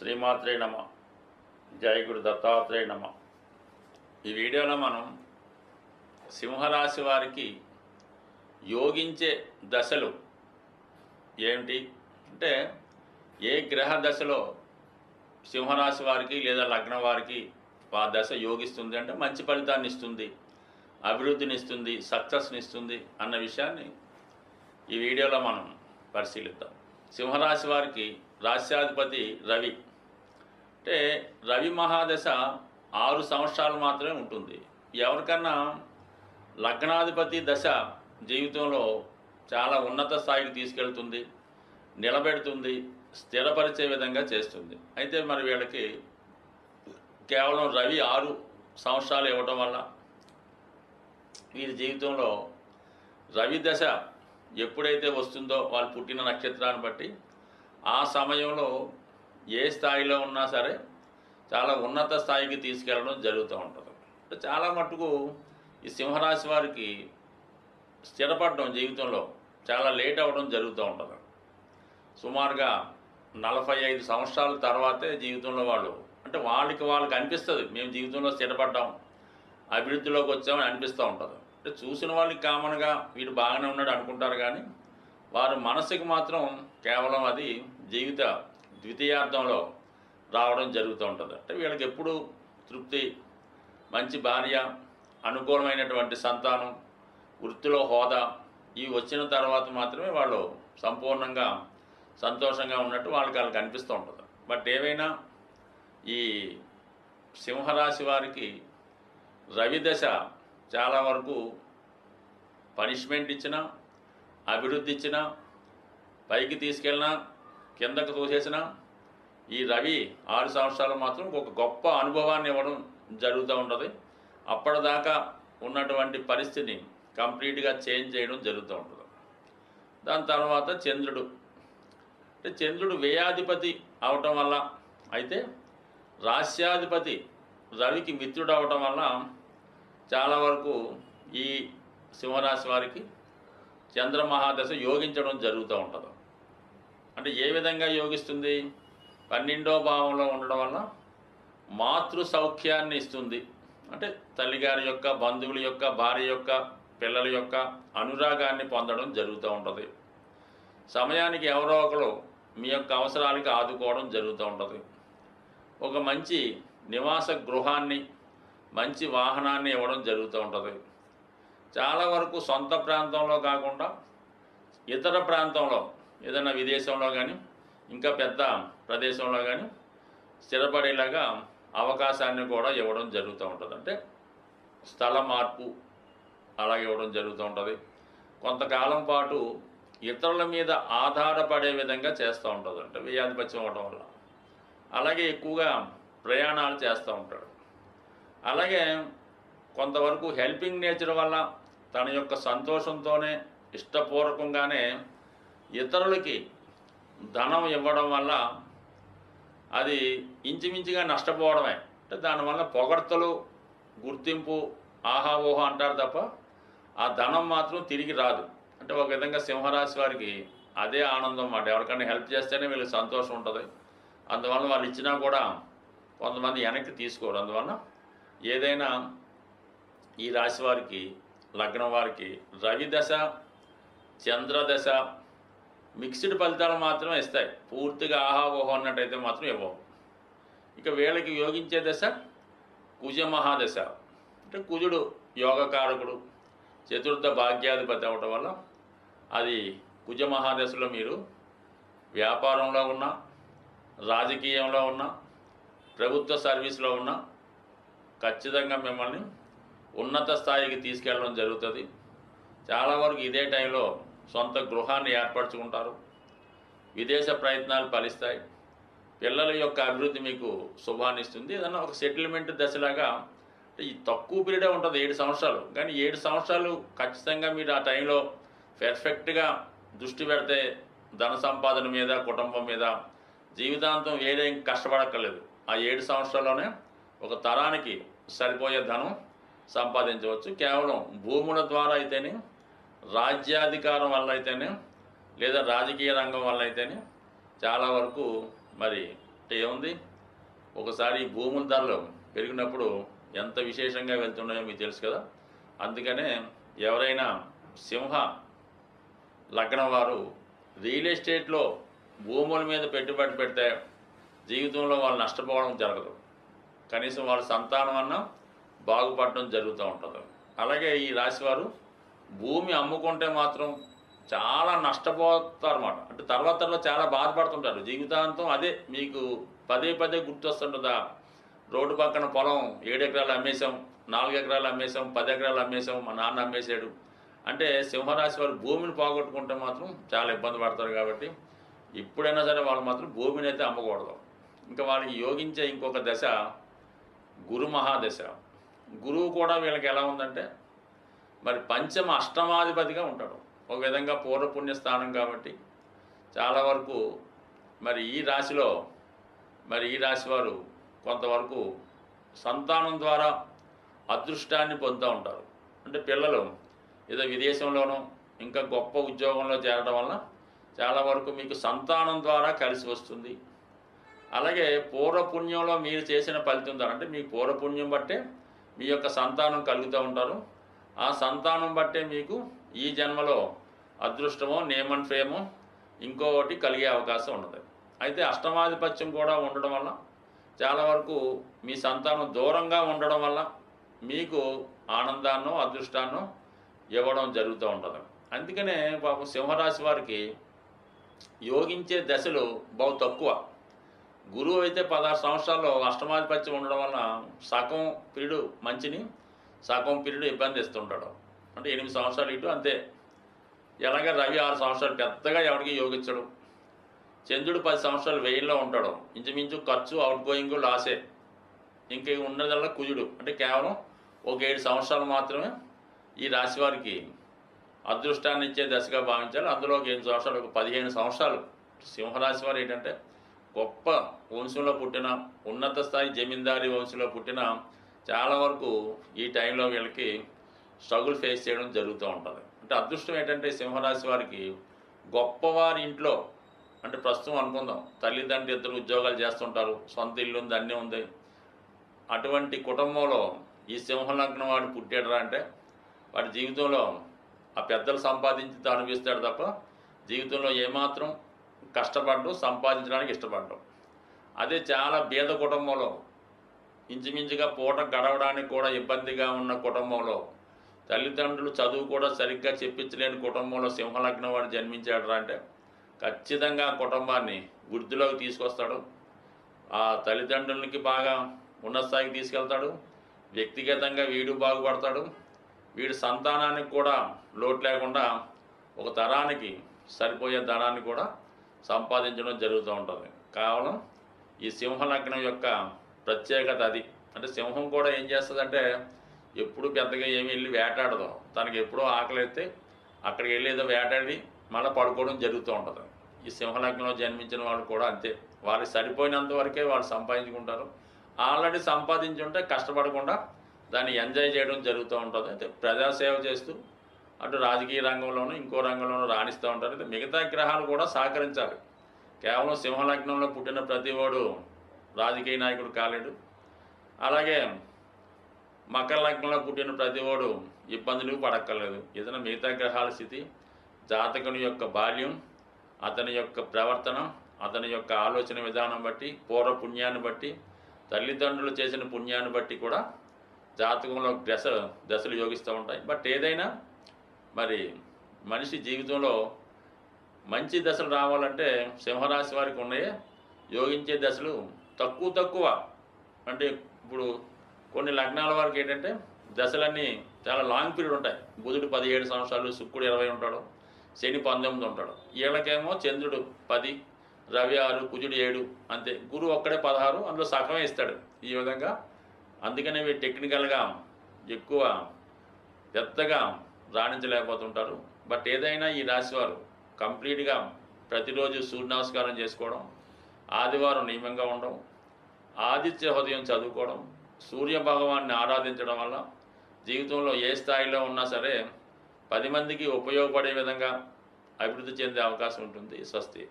శ్రీమాత్రే నమ. జయ గురు దత్తాత్రేయ నమ. ఈ వీడియోలో మనం సింహరాశి వారికి యోగించే దశలు ఏమిటి? అంటే ఏ గ్రహ దశలో సింహరాశి వారికి లేదా లగ్నం వారికి ఆ దశ యోగిస్తుంది అంటే మంచి ఫలితాన్ని ఇస్తుంది అభివృద్ధిని ఇస్తుంది సక్సెస్ని ఇస్తుంది అన్న విషయాన్ని ఈ వీడియోలో మనం పరిశీలిద్దాం. సింహరాశి వారికి రాశ్యాధిపతి రవి అంటే రవి మహాదశ ఆరు సంవత్సరాలు మాత్రమే ఉంటుంది. ఎవరికన్నా లగ్నాధిపతి దశ జీవితంలో చాలా ఉన్నత స్థాయికి తీసుకెళ్తుంది నిలబెడుతుంది స్థిరపరిచే విధంగా చేస్తుంది. అయితే మరి వీళ్ళకి కేవలం రవి ఆరు సంవత్సరాలు ఇవ్వటం వల్ల వీరి జీవితంలో రవి దశ ఎప్పుడైతే వస్తుందో వాళ్ళు పుట్టిన నక్షత్రాన్ని బట్టి ఆ సమయంలో ఏ స్థాయిలో ఉన్నా సరే చాలా ఉన్నత స్థాయికి తీసుకెళ్ళడం జరుగుతూ ఉంటుంది. చాలా మట్టుకు ఈ సింహరాశి వారికి స్థిరపడడం జీవితంలో చాలా లేట్ అవ్వడం జరుగుతూ ఉంటుంది. సుమారుగా నలభై ఐదు సంవత్సరాల తర్వాతే జీవితంలో వాళ్ళు అంటే వాళ్ళకి వాళ్ళకి అనిపిస్తుంది మేము జీవితంలో స్థిరపడ్డాం అభివృద్ధిలోకి వచ్చామని అనిపిస్తూ ఉంటుంది. అంటే చూసిన వాళ్ళకి కామన్గా వీడు బాగానే ఉన్నాడు అనుకుంటారు కానీ వారి మనసుకి మాత్రం కేవలం అది జీవిత ద్వితీయార్థంలో రావడం జరుగుతూ ఉంటుంది. అంటే వీళ్ళకి ఎప్పుడు తృప్తి మంచి భార్య అనుకూలమైనటువంటి సంతానం వృత్తిలో హోదా ఇవి వచ్చిన తర్వాత మాత్రమే వాళ్ళు సంపూర్ణంగా సంతోషంగా ఉన్నట్టు వాళ్ళకి వాళ్ళకి అనిపిస్తూ ఉంటుంది. బట్ ఏవైనా ఈ సింహరాశి వారికి రవి దశ చాలా వరకు పనిష్మెంట్ ఇచ్చినా అభివృద్ధి ఇచ్చినా పైకి తీసుకెళ్ళినా కిందకు తోసేసిన ఈ రవి ఆరు సంవత్సరాలు మాత్రం ఒక గొప్ప అనుభవాన్ని ఇవ్వడం జరుగుతూ ఉంటుంది. అప్పటిదాకా ఉన్నటువంటి పరిస్థితిని కంప్లీట్గా చేంజ్ చేయడం జరుగుతూ ఉంటుంది. దాని తర్వాత చంద్రుడు. అంటే చంద్రుడు వ్యయాధిపతి అవటం వల్ల అయితే రాస్యాధిపతి రవికి మిత్రుడు అవటం వల్ల చాలా వరకు ఈ సింహరాశి వారికి చంద్రమహాదశ యోగించడం జరుగుతూ ఉంటుంది. అంటే ఏ విధంగా యోగిస్తుంది? పన్నెండో భావంలో ఉండడం వల్ల మాతృ సౌఖ్యాన్ని ఇస్తుంది. అంటే తల్లిగారి యొక్క బంధువుల యొక్క భార్య యొక్క పిల్లల యొక్క అనురాగాన్ని పొందడం జరుగుతూ ఉంటుంది. సమయానికి ఎవరో ఒకరు మీ యొక్క అవసరాలకి ఆదుకోవడం జరుగుతూ ఉంటుంది. ఒక మంచి నివాస గృహాన్ని మంచి వాహనాన్ని ఇవ్వడం జరుగుతూ ఉంటుంది. చాలా వరకు సొంత ప్రాంతంలో కాకుండా ఇతర ప్రాంతంలో ఏదైనా విదేశంలో కానీ ఇంకా పెద్ద ప్రదేశంలో కానీ స్థిరపడేలాగా అవకాశాన్ని కూడా ఇవ్వడం జరుగుతూ ఉంటుంది. అంటే స్థల మార్పు అలాగే ఇవ్వడం జరుగుతూ ఉంటుంది. కొంతకాలం పాటు ఇతరుల మీద ఆధారపడే విధంగా చేస్తూ ఉంటుంది. అంటే వ్యాధిపత్యం అవ్వడం వల్ల. అలాగే ఎక్కువగా ప్రయాణాలు చేస్తూ ఉంటాడు. అలాగే కొంతవరకు హెల్పింగ్ నేచర్ వల్ల తన యొక్క సంతోషంతోనే ఇష్టపూర్వకంగానే ఇతరులకి ధనం ఇవ్వడం వల్ల అది ఇంచుమించుగా నష్టపోవడమే. అంటే దానివల్ల పొగడ్తలు గుర్తింపు ఆహా ఓహో అంటారు తప్ప ఆ ధనం మాత్రం తిరిగి రాదు. అంటే ఒక విధంగా సింహరాశి వారికి అదే ఆనందం అన్నమాట. ఎవరికైనా హెల్ప్ చేస్తేనే వీళ్ళకి సంతోషం ఉంటుంది. అందువల్ల వాళ్ళు ఇచ్చినా కూడా కొంతమంది వెనక్కి తీసుకోరు. అందువల్ల ఏదైనా ఈ రాశి వారికి లగ్నం వారికి రవి దశ చంద్రదశ మిక్స్డ్ ఫలితాలు మాత్రమే ఇస్తాయి. పూర్తిగా ఆహా ఓహో అన్నట్టయితే మాత్రం ఇవ్వవు. ఇక వీళ్ళకి యోగించే దశ కుజ మహాదశ. అంటే కుజుడు యోగకారకుడు చతుర్థ భాగ్యాధిపతి అవటం వల్ల అది కుజ మహాదశలో మీరు వ్యాపారంలో ఉన్నా రాజకీయంలో ఉన్నా ప్రభుత్వ సర్వీస్లో ఉన్నా ఖచ్చితంగా మిమ్మల్ని ఉన్నత స్థాయికి తీసుకెళ్ళడం జరుగుతుంది. చాలా వరకు ఇదే టైంలో సొంత గృహాన్ని ఏర్పరచుకుంటారు. విదేశ ప్రయత్నాలు ఫలిస్తాయి. పిల్లల యొక్క అభివృద్ధి మీకు శుభాన్ని ఇస్తుంది. ఏదన్నా ఒక సెటిల్మెంట్ దశలాగా ఈ తక్కువ పీరియడే ఉంటుంది ఏడు సంవత్సరాలు. కానీ ఏడు సంవత్సరాలు ఖచ్చితంగా మీరు ఆ టైంలో పెర్ఫెక్ట్గా దృష్టి పెడితే ధన సంపాదన మీద కుటుంబం మీద జీవితాంతం ఏదేం కష్టపడక్కర్లేదు. ఆ ఏడు సంవత్సరాల్లోనే ఒక తరానికి సరిపోయే ధనం సంపాదించవచ్చు. కేవలం భూముల ద్వారా అయితేనే రాజ్యాధికారం వల్ల అయితేనే లేదా రాజకీయ రంగం వల్ల అయితేనే చాలా వరకు మరి అంటే ఏముంది? ఒకసారి భూముల ధరలు పెరిగినప్పుడు ఎంత విశేషంగా వెళ్తున్నాయో మీకు తెలుసు కదా. అందుకనే ఎవరైనా సింహ లగ్నం వారు రియల్ ఎస్టేట్లో భూముల మీద పెట్టుబడి పెడితే జీవితంలో వాళ్ళు నష్టపోవడం జరగదు. కనీసం వాళ్ళ సంతానం అన్న బాగుపడడం జరుగుతూ ఉంటుంది. అలాగే ఈ రాశివారు భూమి అమ్ముకుంటే మాత్రం చాలా నష్టపోతారు అన్నమాట అంటే తర్వాత తర్వాత చాలా బాధపడుతుంటారు. జీవితాంతం అదే మీకు పదే పదే గుర్తొస్తుంటుందా? రోడ్డు పక్కన పొలం ఏడు ఎకరాలు అమ్మేశాం నాలుగు ఎకరాలు అమ్మేశాం పది ఎకరాలు అమ్మేశాం మా నాన్న అమ్మేశాడు. అంటే సింహరాశి వారు భూమిని పోగొట్టుకుంటే మాత్రం చాలా ఇబ్బంది పడతారు కాబట్టి ఇప్పుడైనా సరే వాళ్ళు మాత్రం భూమిని అయితే అమ్మకూడదు. ఇంకా వాళ్ళకి యోగించే ఇంకొక దశ గురు మహాదశ. గురువు కూడా వీళ్ళకి ఎలా ఉందంటే మరి పంచమ అష్టమాధిపతిగా ఉంటాడు. ఒక విధంగా పూర్వపుణ్య స్థానం కాబట్టి చాలా వరకు మరి ఈ రాశిలో మరి ఈ రాశి వారు కొంతవరకు సంతానం ద్వారా అదృష్టాన్ని పొందుతూ ఉంటారు. అంటే పిల్లలు ఏదో విదేశంలోనూ ఇంకా గొప్ప ఉద్యోగంలో చేరడం వల్ల చాలా వరకు మీకు సంతానం ద్వారా కలిసి వస్తుంది. అలాగే పూర్వపుణ్యంలో మీరు చేసిన ఫలితం ద్వారా అంటే మీ పూర్వపుణ్యం బట్టే మీ యొక్క సంతానం కలుగుతూ ఉంటారు. ఆ సంతానం బట్టే మీకు ఈ జన్మలో అదృష్టమో నేమన్ ఫేమో ఇంకొకటి కలిగే అవకాశం ఉండదు అయితే అష్టమాధిపత్యం కూడా ఉండడం వల్ల చాలా వరకు మీ సంతానం దూరంగా ఉండడం వల్ల మీకు ఆనందాన్నో అదృష్టాన్నో ఇవ్వడం జరుగుతూ ఉంటుంది. అందుకనే పాపం సింహరాశి వారికి యోగించే దశలు బహు తక్కువ. గురువు అయితే పదహారు సంవత్సరాల్లో అష్టమాధిపత్యం ఉండడం వల్ల సగం పీరియడ్ మంచిని సగం పీరియడ్ ఇబ్బంది ఇస్తుంటాడు అంటే ఎనిమిది సంవత్సరాలు ఇటు అంతే. ఎలాగ రవి ఆరు సంవత్సరాలు పెద్దగా ఎవరికి యోగించడు. చంద్రుడు పది సంవత్సరాలు వెయ్యిలో ఉంటాడు. ఇంచుమించు ఖర్చు అవుట్ గోయింగ్ లాసే ఇంక ఉన్నదల్లా కుజుడు. అంటే కేవలం ఒక ఏడు సంవత్సరాలు మాత్రమే ఈ రాశి వారికి అదృష్టాన్ని ఇచ్చే దశగా భావించాలి. అందులో ఒక ఏడు సంవత్సరాలు ఒక పదిహేను సంవత్సరాలు. సింహరాశి వారు ఏంటంటే గొప్ప వంశంలో పుట్టిన ఉన్నత స్థాయి జమీందారీ వంశంలో పుట్టిన చాలా వరకు ఈ టైంలో వీళ్ళకి స్ట్రగుల్ ఫేస్ చేయడం జరుగుతూ ఉంటుంది. అంటే అదృష్టం ఏంటంటే సింహరాశి వారికి గొప్పవారి ఇంట్లో అంటే ప్రస్తుతం అనుకుందాం తల్లిదండ్రులు ఇద్దరు ఉద్యోగాలు చేస్తుంటారు సొంత ఇల్లు ఉంది అన్నీ ఉంది. అటువంటి కుటుంబంలో ఈ సింహలగ్నం వాడు పుట్టాడరా అంటే వాడి జీవితంలో ఆ పెద్దలు సంపాదించి అనిపిస్తాడు తప్ప జీవితంలో ఏమాత్రం కష్టపడడం సంపాదించడానికి ఇష్టపడడం. అదే చాలా బీద కుటుంబంలో ఇంచుమించుగా పూట గడవడానికి కూడా ఇబ్బందిగా ఉన్న కుటుంబంలో తల్లిదండ్రులు చదువు కూడా సరిగ్గా చెప్పించలేని కుటుంబంలో సింహలగ్నం వాడు జన్మించాడు అంటే ఖచ్చితంగా ఆ కుటుంబాన్ని వృద్ధిలోకి తీసుకొస్తాడు. ఆ తల్లిదండ్రులకి బాగా ఉన్నత స్థాయికి తీసుకెళ్తాడు. వ్యక్తిగతంగా వీడు బాగుపడతాడు. వీడి సంతానానికి కూడా లోటు లేకుండా ఒక తరానికి సరిపోయే ధనాన్ని కూడా సంపాదించడం జరుగుతూ ఉంటుంది. కావలం ఈ సింహలగ్నం యొక్క ప్రత్యేకత అది. అంటే సింహం కూడా ఏం చేస్తుందంటే ఎప్పుడు పెద్దగా ఏమి వెళ్ళి వేటాడదు. తనకి ఎప్పుడో ఆకలి అయితే అక్కడికి వెళ్ళి ఏదో వేటాడి మళ్ళీ పడుకోవడం జరుగుతూ ఉంటుంది. ఈ సింహలగ్నంలో జన్మించిన వాళ్ళు కూడా అంతే. వాళ్ళకి సరిపోయినంత వరకే వాళ్ళు సంపాదించుకుంటారు. ఆల్రెడీ సంపాదించి ఉంటే కష్టపడకుండా దాన్ని ఎంజాయ్ చేయడం జరుగుతూ ఉంటుంది. అయితే ప్రజాసేవ చేస్తూ అటు రాజకీయ రంగంలోనూ ఇంకో రంగంలోనూ రాణిస్తూ ఉంటారు. అయితే మిగతా గ్రహాలు కూడా సహకరించాలి. కేవలం సింహలగ్నంలో పుట్టిన ప్రతివాడు రాజకీయ నాయకుడు కాలేడు. అలాగే మకర లగ్నంలో పుట్టిన ప్రతివాడు ఇబ్బందులు పడక్కర్లేదు. ఏదైనా మిగతా గ్రహాల స్థితి జాతకుని యొక్క బాల్యం అతని యొక్క ప్రవర్తన అతని యొక్క ఆలోచన విధానం బట్టి పూర్వ పుణ్యాన్ని బట్టి తల్లిదండ్రులు చేసిన పుణ్యాన్ని బట్టి కూడా జాతకంలో దశ దశలు యోగిస్తూ ఉంటాయి. బట్ ఏదైనా మరి మనిషి జీవితంలో మంచి దశలు రావాలంటే సింహరాశి వారికి ఉన్నాయే. యోగించే దశలు తక్కువ తక్కువ అంటే ఇప్పుడు కొన్ని లగ్నాల వారికి ఏంటంటే దశలన్నీ చాలా లాంగ్ పీరియడ్ ఉంటాయి. బుధుడు పదిహేడు సంవత్సరాలు శుక్రుడు ఇరవై ఉంటాడు శని పంతొమ్మిది ఉంటాడు. వీళ్ళకేమో చంద్రుడు పది రవి ఆరు కుజుడు ఏడు అంతే. గురువు ఒక్కడే పదహారు అందులో సగమే ఇస్తాడు ఈ విధంగా. అందుకనే వీళ్ళు టెక్నికల్గా ఎక్కువ పెద్దగా రాణించలేకపోతుంటారు. బట్ ఏదైనా ఈ రాశివారు కంప్లీట్గా ప్రతిరోజు సూర్య నమస్కారం చేసుకోవడం ఆదివారం నియమంగా ఉండడం ఆదిత్య హృదయం చదువుకోవడం సూర్య భగవాన్ని ఆరాధించడం వల్ల జీవితంలో ఏ స్థాయిలో ఉన్నా సరే పది మందికి ఉపయోగపడే విధంగా అభివృద్ధి చెందే అవకాశం ఉంటుంది స్వస్తి.